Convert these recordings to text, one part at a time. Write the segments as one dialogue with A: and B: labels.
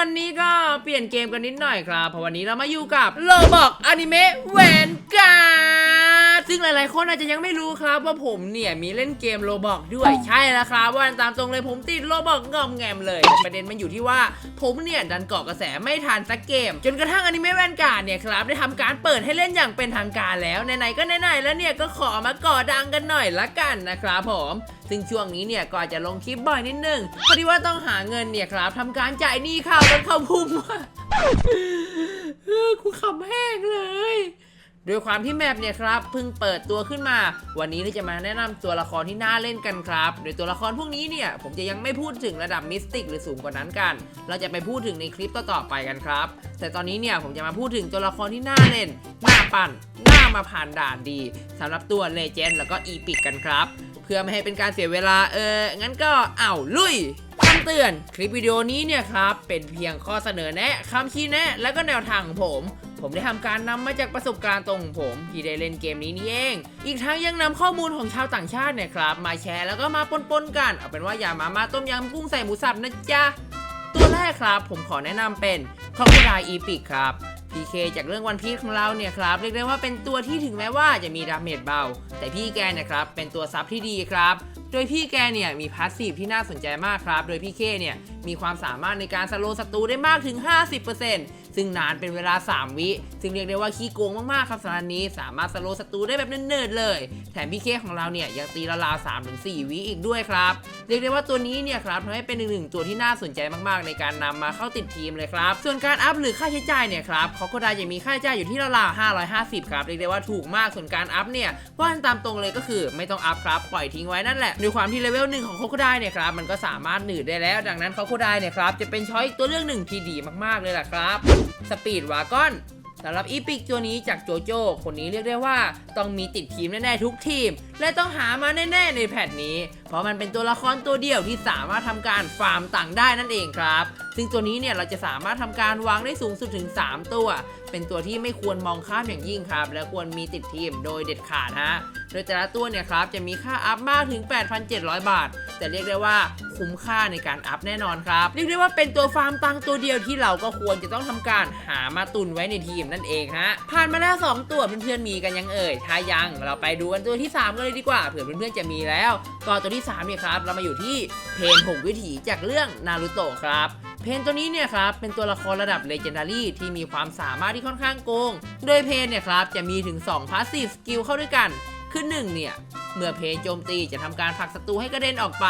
A: วันนี้ก็เปลี่ยนเกมกันนิดหน่อยครับ เพราะวันนี้เรามาอยู่กับโลบอกอนิเมะแวนการ ซึ่งหลายๆคนอาจจะยังไม่รู้ครับว่าผมเนี่ยมีเล่นเกมโลบอกด้วยใช่แล้วครับว่าตามตรงเลยผมติดโลบอกงอมแงมเลย ประเด็นมันอยู่ที่ว่า ผมเนี่ยดันเกาะกระแสไม่ทันสักเกม จนกระทั่งอนิเมะแวนการ์ดเนี่ยครับได้ทำการเปิดให้เล่นอย่างเป็นทางการแล้วไหนๆก็ไหนๆแล้วเนี่ยก็ขอมาก่อดังกันหน่อยละกันนะครับผมซึ่งช่วงนี้เนี่ยก็จะลงคลิปบ่อยนิดนึงพอดีว่าต้องหาเงินเนี่ยครับทำการจ่ายหนี้ข้าวรถเข้าพุ่งว่ะเออกูขำแห้งเลย โดยความที่แมปเนี่ยครับเพิ่งเปิดตัวขึ้นมา วันนี้เราจะมาแนะนำตัวละครที่น่าเล่นกันครับ โดยตัวละครพวกนี้เนี่ยผมจะยังไม่พูดถึงระดับมิสติกหรือสูงกว่านั้นกัน เราจะไปพูดถึงในคลิปต่อๆไปกันครับ แต่ตอนนี้เนี่ยผมจะมาพูดถึงตัวละครที่น่าเล่นน่าปั่นน่ามาผ่านด่านดีสำหรับตัวเลเจนด์แล้วก็อีพิกกันครับ เพื่อไม่ให้เป็นการเสียเวลาเอองั้นก็เอ้าลุยคำเตือนคลิปวิดีโอนี้เนี่ยครับเป็นเพียงข้อเสนอแนะคำชี้แนะ และก็แนวทางของผม ผมได้ทำการนำมาจากประสบการณ์ตรงของผม ที่ได้เล่นเกมนี้นี่เอง อีกทั้งยังนำข้อมูลของชาวต่างชาติเนี่ยครับ มาแชร์แล้วก็มาปนๆกัน เอาเป็นว่าอย่ามามาต้มยำกุ้งใส่หมูสับนะจ๊ะ ตัวแรกครับ ผมขอแนะนำเป็นคอ c ด i อีพิกครับ PK จากเรื่องวันพีชของเราเนี่ยครับเรียกได้ว่าเป็นตัวที่ถึงแม้ว่าจะมีดาเมจเบา แต่พี่แกเนี่ยครับเป็นตัวซับที่ดีครับ โดยพี่แกเนี่ยมีพาสซีฟที่น่าสนใจมากครับ โดยพี่เคเนี่ยมีความสามารถในการสโลว์ศัตรูได้มากถึง 50% ซึ่งนานเป็นเวลา 3 วิ ซึ่งเรียกได้ว่าขี้โกงมากๆครับสำหรับนี้สามารถสโลว์ศัตรูได้แบบเนิร์ดๆเลย แถมพี่เคของเราเนี่ยยังตีละลาวๆ3-4วิอีกด้วยครับ เรียกได้ว่าตัวนี้เนี่ยครับทำให้เป็นหนึ่งๆตัวที่น่าสนใจมากๆ ในการนำมาเข้าติดทีมเลยครับ ส่วนการอัพหรือค่าใช้จ่ายเนี่ยครับเขาก็ได้จะมีค่าใช้จ่ายอยู่ที่ละลาวๆ550 ครับ เรียกได้ว่าถูกมากส่วนการอัพเนี่ยว่าตามตรงเลยก็คือไม่ต้องอัพครับปล่อยทิ้งไว้นั่นแหละด้วยความที่เลเวลหนึ่งของโคโคได้เนี่ยครับมันก็สามารถหนืดได้แล้ว ดังนั้นโคโคไดเนี่ยครับจะเป็นช้อยตัวเลือกหนึ่งที่ดีมากๆเลยล่ะครับสปีดวากอนสำหรับอีพิกตัวนี้จากโจโจ้คนนี้เรียกได้ว่าต้องมีติดทีมแน่ๆทุกทีม และต้องหามาแน่ๆในแพทนี้ เพราะมันเป็นตัวละครตัวเดียวที่สามารถทำการฟาร์มต่างได้นั่นเองครับซึ่งตัวนี้เนี่ยเราจะสามารถทำการวางได้สูงสุดถึง 3 ตัว เป็นตัวที่ไม่ควรมองข้ามอย่างยิ่งครับ และควรมีติดทีมโดยเด็ดขาดฮะโดยแต่ละตัวเนี่ยครับจะมีค่าอัพมากถึง 8,700 บาท แต่เรียกได้ว่าคุ้มค่าในการอัพแน่นอนครับ เรียกได้ว่าเป็นตัวฟาร์มตังตัวเดียวที่เราก็ควรจะต้องทำการหามาตุนไว้ในทีมนั่นเองฮะผ่านมาแล้ว 2 ตัวเพื่อนๆมีกันยังเอ่ยถ้ายังเราไปดูกันตัวที่ 3 กันเลยดีกว่าเผื่อเพื่อนๆจะมีแล้วก็ตัวที่3เนี่ยครับเรามาอยู่ที่เพนหกวิถีจากเรื่องนารูโตะครับ เพนตัวนี้เนี่ยครับเป็นตัวละครระดับเลเจนดารี่ที่มีความสามารถที่ค่อนข้างโกง โดยเพนเนี่ยครับจะมีถึง2พาสซีฟสกิลเข้าด้วยกัน คือ1เนี่ยเมื่อเพนโจมตีจะทำการผลักศัตรูให้กระเด็นออกไป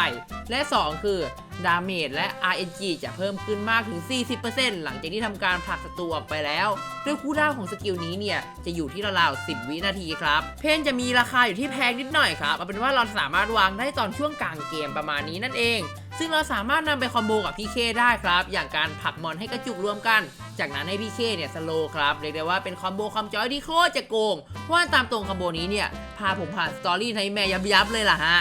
A: และ 2 คือดาเมจและ RNG จะเพิ่มขึ้นมากถึง 40%หลังจากที่ทำการผลักศัตรูออกไปแล้ว ด้วยคู่ด้าวของสกิลนี้เนี่ย จะอยู่ที่ราวๆ10 วินาทีครับ เพนจะมีราคาอยู่ที่แพงนิดหน่อยครับ เอาเป็นว่าเราสามารถวางได้ตอนช่วงกลางเกมประมาณนี้นั่นเอง ซึ่งเราสามารถนำไปคอมโบกับพี่เคได้ครับ อย่างการผักมอนให้กระจุกรวมกัน จากนั้นให้พี่เคเนี่ยสโลครับเรียกได้ว่าเป็นคอมโบความจอยที่โคตรจะโกงเพราะว่าตามตรงคอมโบนี้เนี่ยพาผมผ่านสตอรี่ในแม่ยับยับๆเลยล่ะฮะ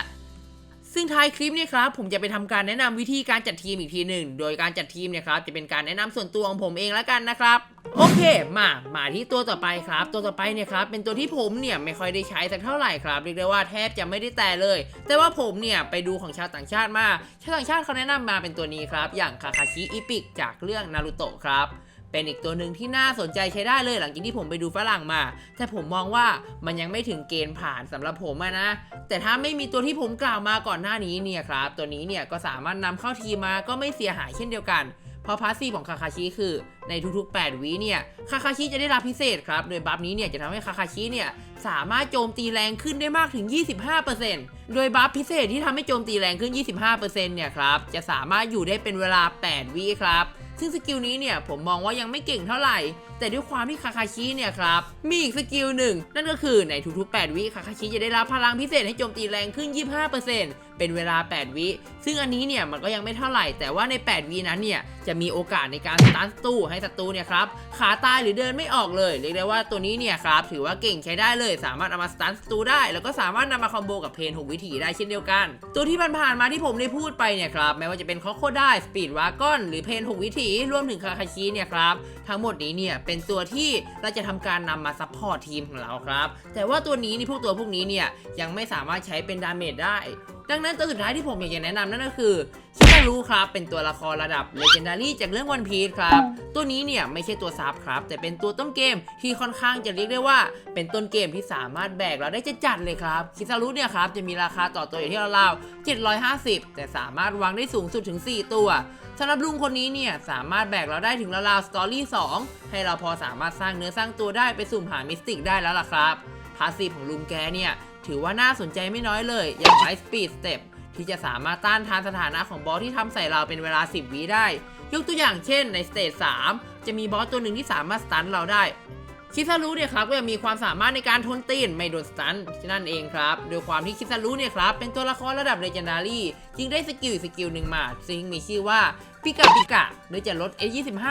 A: ซึ่งท้ายคลิปเนี่ยครับผมจะไปทำการแนะนำวิธีการจัดทีมอีกทีหนึ่ง โดยการจัดทีมเนี่ยครับจะเป็นการแนะนำส่วนตัวของผมเองแล้วกันนะครับ โอเค มา มาที่ตัวต่อไปครับ ตัวต่อไปเนี่ยครับ เป็นตัวที่ผมเนี่ยไม่ค่อยได้ใช้สักเท่าไหร่ครับเรียกได้ว่าแทบจะไม่ได้แต่เลย แต่ว่าผมเนี่ยไปดูของชาวต่างชาติมา ชาวต่างชาติเขาแนะนำมาเป็นตัวนี้ครับ อย่างคาคาชิอิปิกจากเรื่องนารูโตะครับเป็นอีกตัวหนึ่งที่น่าสนใจใช้ได้เลยหลังจากที่ผมไปดูฝรั่งมา แต่ผมมองว่ามันยังไม่ถึงเกณฑ์ผ่านสำหรับผมนะ แต่ถ้าไม่มีตัวที่ผมกล่าวมาก่อนหน้านี้เนี่ยครับ ตัวนี้เนี่ยก็สามารถนำเข้าทีมาก็ไม่เสียหายเช่นเดียวกัน เพราะพาสซีฟของคาคาชิคือในทุกๆ 8 วิเนี่ย คาคาชิจะได้รับพิเศษครับ โดยบัฟนี้เนี่ยจะทำให้คาคาชิเนี่ยสามารถโจมตีแรงขึ้นได้มากถึง 25%โดยบัฟพิเศษที่ทำให้โจมตีแรงขึ้น 25%เนี่ยครับ จะสามารถอยู่ได้เป็นเวลา 8 วิครับ ซึ่งสกิลนี้เนี่ยผมมองว่ายังไม่เก่งเท่าไหร่ แต่ด้วยความที่คาคาชิเนี่ยครับมีอีกสกิลหนึ่งนั่นก็คือในทุกๆ 8 วิคาคาชิจะได้รับพลังพิเศษให้โจมตีแรงขึ้น 25% เป็นเวลา 8 วิ ซึ่งอันนี้เนี่ยมันก็ยังไม่เท่าไหร่ แต่ว่าใน 8 วินั้นเนี่ยจะมีโอกาสในการสตาร์ทตรูให้ศัตรูเนี่ยครับขาตายหรือเดินไม่ออกเลย เรียกได้ว่าตัวนี้เนี่ยครับถือว่าเก่งใช้ได้เลย สามารถเอามาสตาร์ทตรูได้ แล้วก็สามารถนำมาคอมโบกับเพน6วิถีได้เช่นเดียวกัน ตัวที่ผ่านๆมาที่ผมได้พูดไปเนี่ยครับไม่ว่าจะเป็นคอโคได้สปีดวากอนหรือเพน6วิถีรวมถึงคาคาชิเนี่ยครับทั้งหมดนี้เนี่ยเป็นตัวที่เราจะทำการนำมาซัพพอร์ตทีมของเราครับแต่ว่าตัวนี้นี่พวกตัวพวกนี้เนี่ยยังไม่สามารถใช้เป็นดาเมจได้ ดังนั้นตัวสุดท้ายที่ผมอยากจะแนะนำนั่นก็คือชิคารุครับ เป็นตัวละครระดับ Legendary จากเรื่อง One Piece ครับ ตัวนี้เนี่ยไม่ใช่ตัวซับครับ แต่เป็นตัวต้นเกมที่ค่อนข้างจะเรียกได้ว่า เป็นต้นเกมที่สามารถแบกเราได้จะจัดเลยครับคิซารุเนี่ยครับจะมีราคาต่อตัวอยู่ที่ราวๆ750 แต่สามารถวางได้สูงสุดถึง 4 ตัวสำหรับลุงคนนี้เนี่ยสามารถแบกเราได้ถึงราวๆสตอรี่2ให้เราพอสามารถสร้างเนื้อสร้างตัวได้ไปสุ่มหามิสติกได้แล้วล่ะครับพาสซีฟของลุงแกเนี่ย ถือว่าน่าสนใจไม่น้อยเลย อย่างไ s สปีดสเต็ปที่จะสามารถต้านทานสถานะของบอสที่ทำใส่เราเป็นเวลา 10วิได้ ยกตัวอย่างเช่นในสเตจ3จะมีบอสตัวหนึ่งที่สามารถสตันเราได้คิซารุเนี่ยครับก็ยังมีความสามารถในการทนตีนไม่โดนสตันนั่นเองครับโดยความที่คิซารุเนี่ยครับเป็นตัวละครระดับเลเจนดารี่จึงได้สกิลสกิลหนึ่งมาซึ่งมีชื่อว่าปิกาปิกะโดยจะลด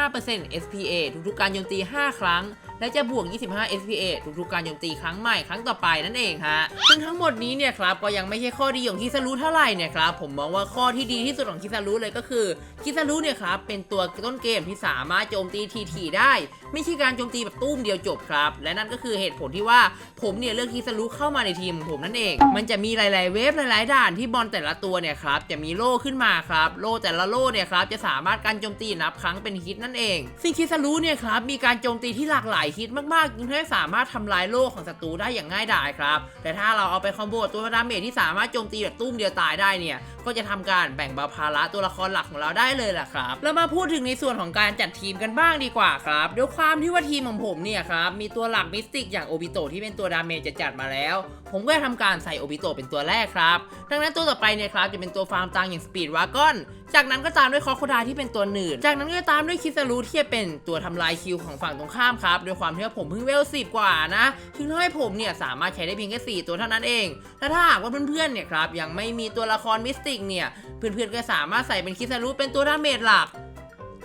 A: 25% SPA ทุกๆการโจมตี 5 ครั้ง และจะบวก 25 SPA ทุกๆการโจมตีครั้งใหม่ครั้งต่อไปนั่นเองฮะ ซึ่งทั้งหมดนี้เนี่ยครับก็ยังไม่ใช่ข้อดีของคิซารุเท่าไหร่เนี่ยครับผมมองว่าข้อที่ดีที่สุดของคิซารุเลยก็คือคิซารุเนี่ยครับเป็นตัวต้นเกมที่สามารถโจมตีทีๆได้ ไม่ใช่การโจมตีแบบตุ้มเดียวจบครับ และนั่นก็คือเหตุผลที่ว่าผมเนี่ยเลือกคิซารุเข้ามาในทีมของผมนั่นเอง มันจะมีหลาย ๆ เวฟหลาย ๆ ด่านที่บอลแต่ละตัวเนี่ยครับจะมีโล่ขึ้นมาครับโล่แต่ละโล่เนี่ยครับจะสามารถการโจมตีนับครั้งเป็นฮิตนั่นเองซึ่งคิซารุเนี่ยครับมีการโจมตีที่หลากหลายฮิตมากๆจึงทำให้สามารถทำลายโล่ของศัตรูได้อย่างง่ายดายครับแต่ถ้าเราเอาไปคอมโบตัวดาเมจที่สามารถโจมตีแบบตุ้มเดียวตายได้เนี่ยก็จะทำการแบ่งเบาภาระตัวละครหลักของเราได้เลยล่ะครับแล้วมาพูดถึงในส่วนของการจัดทีมกันบ้างดีกว่าครับด้วยความที่ว่าทีมของผมเนี่ยครับมีตัวหลักมิสติกอย่างโอบิโตะที่เป็นตัวดาเมจจะจัดมาแล้ว ผมก็จะทำการใส่โอบิโตเป็นตัวแรกครับ ดังนั้นตัวต่อไปเนี่ยครับจะเป็นตัวฟาร์มตังอย่างสปีดวากอน จากนั้นก็ตามด้วยคอโคดาที่เป็นตัวหนืด จากนั้นก็ตามด้วยคิซารุที่จะเป็นตัวทำลายคิวของฝั่งตรงข้ามครับด้วยความที่ว่าผมเพิ่งเวลสิบกว่านะถึงทำให้ผมเนี่ยสามารถใช้ได้เพียงแค่4ตัวเท่านั้นเอง และถ้าหากว่าเพื่อนๆเนี่ยครับยังไม่มีตัวละครมิสติกเนี่ยเพื่อนๆก็สามารถใส่เป็นคิซารุเป็นตัวดาเมจหลัก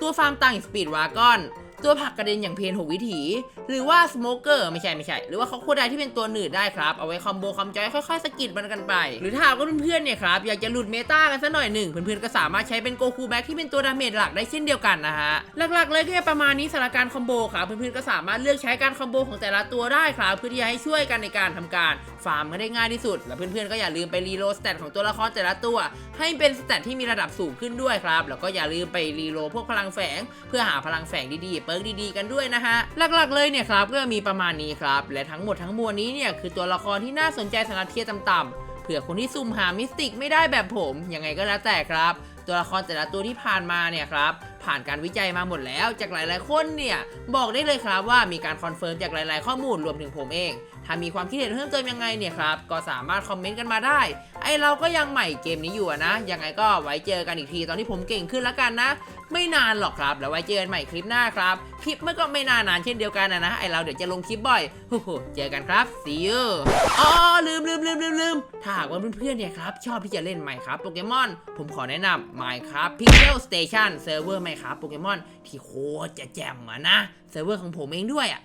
A: ตัวฟาร์มตังสปีดวากอน ตัวผักกระเด็นอย่างเพนหกวิถี หรือว่าสโมเกอร์ไม่ใช่ไม่ใช่ หรือว่าเขาโคดาที่เป็นตัวหนืดได้ครับ เอาไว้คอมโบคอมจอยค่อยๆสกิดมันกันไป หรือถ้ากว่าเพื่อนๆเนี่ยครับอยากจะหลุดเมตากันสักหน่อยหนึ่งเพื่อนๆก็สามารถใช้เป็นโกคูแบ็กที่เป็นตัวดาเมจหลักได้เช่นเดียวกันนะฮะหลักๆเลยก็ประมาณนี้สำหรับการคอมโบครับเพื่อนๆก็สามารถเลือกใช้การคอมโบของแต่ละตัวได้ครับเพื่อที่จะให้ช่วยกันในการทำการฟาร์มกันได้ง่ายที่สุด และเพื่อนๆก็อย่าลืมไปรีโลสเตตของตัวละครแต่ละตัว ให้เป็นสเตตที่มีระดับสูงขึ้นด้วยครับ แล้วก็อย่าลืมไปรีโลพวกพลังแฝง เพื่อหาพลังแฝงดีๆเร์กดีๆกันด้วยนะฮะหลักๆเลยเนี่ยครับก็มีประมาณนี้ครับ และทั้งหมดทั้งมวลนี้เนี่ยคือตัวละครที่น่าสนใจสำหรับเทียร์ต่ำๆเผื่อคนที่ซุ่มหามิสติกไม่ได้แบบผมยังไงก็แล้วแต่ครับ ตัวละครแต่ละตัวที่ผ่านมาเนี่ยครับผ่านการวิจัยมาหมดแล้วจากหลาย ๆ คนเนี่ยบอกได้เลยครับว่ามีการคอนเฟิร์มจากหลาย ๆ ข้อมูลรวมถึงผมเอง ถ้ามีความคิดเห็นเพิ่มเติมยังไงเนี่ยครับก็สามารถคอมเมนต์กันมาได้ ไอเราก็ยังใหม่เกมนี้อยู่นะยังไงก็ไว้เจอกันอีกทีตอนที่ผมเก่งขึ้นแล้วกันนะ ไม่นานหรอกครับ แล้วไว้เจอกันใหม่คลิปหน้าครับ คลิปมันก็ไม่นานนานเช่นเดียวกันนะนะไอเราเดี๋ยวจะลงคลิปบ่อยโอ้โหเจอกันครับ see you อ๋อลืมลืมลืมลืมลืมถ้าหากว่าเพื่อนๆเนี่ยครับชอบที่จะเล่นใหม่ครับโปเกมอนผมขอแนะนำไมค์ครับ Pixel Station เซิร์ฟเวอร์ครับโปเกมอนที่โคตรจะแจ่มอะนะเซิร์ฟเวอร์ของผมเองด้วยอะ